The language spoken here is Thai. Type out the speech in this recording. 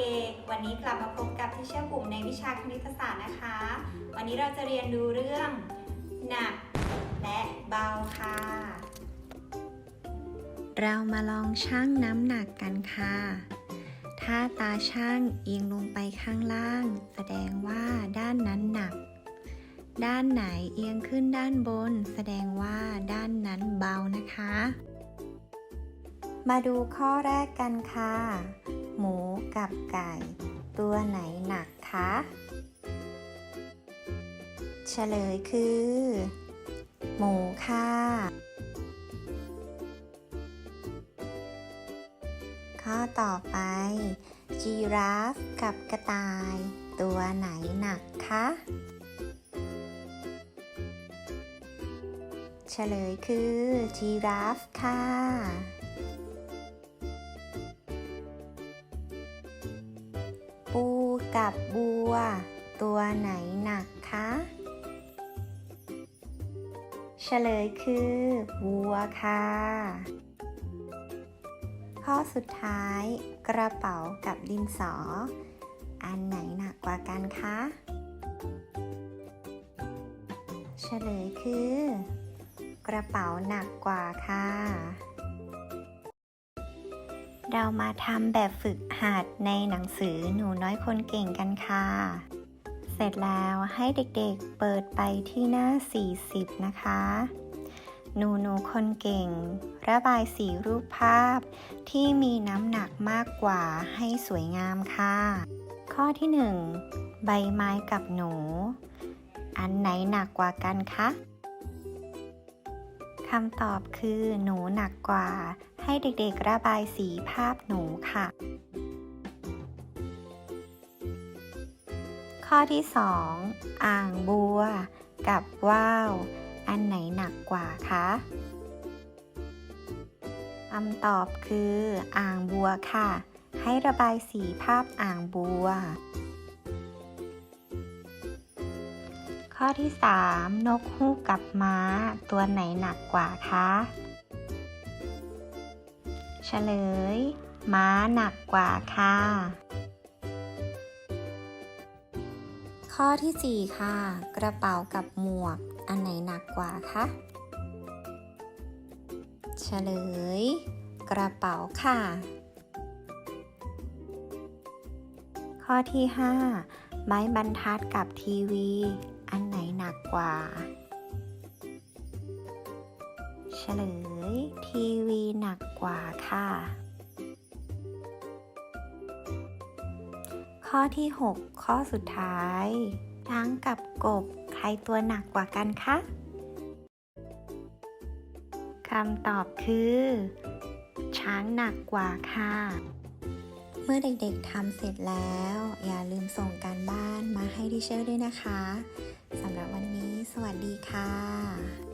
เด็กๆ วันนี้กลับมาพบกับที่เชื่อกลุ่มในวิชาคณิตศาสตร์นะคะ วันนี้เราจะเรียนดูเรื่องหนักและเบาค่ะ เรามาลองชั่งน้ำหนักกันค่ะ ถ้าตาช่างเอียงลงไปข้างล่าง แสดงว่าด้านนั้นหนัก ด้านไหนเอียงขึ้นด้านบน แสดงว่าด้านนั้นเบานะคะ มาดูข้อแรกกันค่ะ หมูกับไก่ ตัวไหนหนักคะเฉลยคือ หมูค่ะ ข้อต่อไป จีราฟกับกระต่าย ตัวไหนหนักคะเฉลยคือ จีราฟค่ะ กับบัว ตัวไหนหนักคะเฉลยคือวัวค่ะ ข้อสุดท้ายกระเป๋ากับดินสอ อันไหนหนักกว่ากันคะเฉลยคือ กระเป๋าหนักกว่าค่ะ เรามาทำแบบฝึกหัดในหนังสือหนูน้อยคนเก่งกันค่ะ เสร็จแล้วให้เด็กๆเปิดไปที่หน้า 40 นะคะ หนูหนูคนเก่ง ระบายสีรูปภาพที่มีน้ำหนักมากกว่าให้สวยงามค่ะ ข้อที่ 1 ใบไม้กับหนู อันไหนหนักกว่ากันคะคำตอบคือหนูหนักกว่า ให้เด็กๆระบายสีภาพหนูค่ะ ข้อที่ 2 อ่างบัว กับว่าว อันไหนหนักกว่าคะคำตอบคืออ่างบัวค่ะ ให้ระบายสีภาพอ่างบัว ข้อที่ 3 นกฮูกกับม้า ตัวไหนหนักกว่าคะ เฉลย ม้าหนักกว่าค่ะ ข้อที่ 4 ค่ะ กระเป๋ากับหมวก อันไหนหนักกว่าคะเฉลย กระเป๋าค่ะ ข้อที่ 5 ไม้บรรทัดกับทีวี อันไหนหนักกว่า เฉลย ทีวีหนักกว่าค่ะ ข้อที่ 6 ข้อสุดท้ายช้างกับกบใครตัวหนักกว่ากันคะคำตอบคือ ช้างหนักกว่าค่ะ เมื่อเด็กๆทำเสร็จแล้ว อย่าลืมส่งการบ้านมาให้ดิเชอร์ด้วยนะคะสำหรับวันนี้สวัสดีค่ะ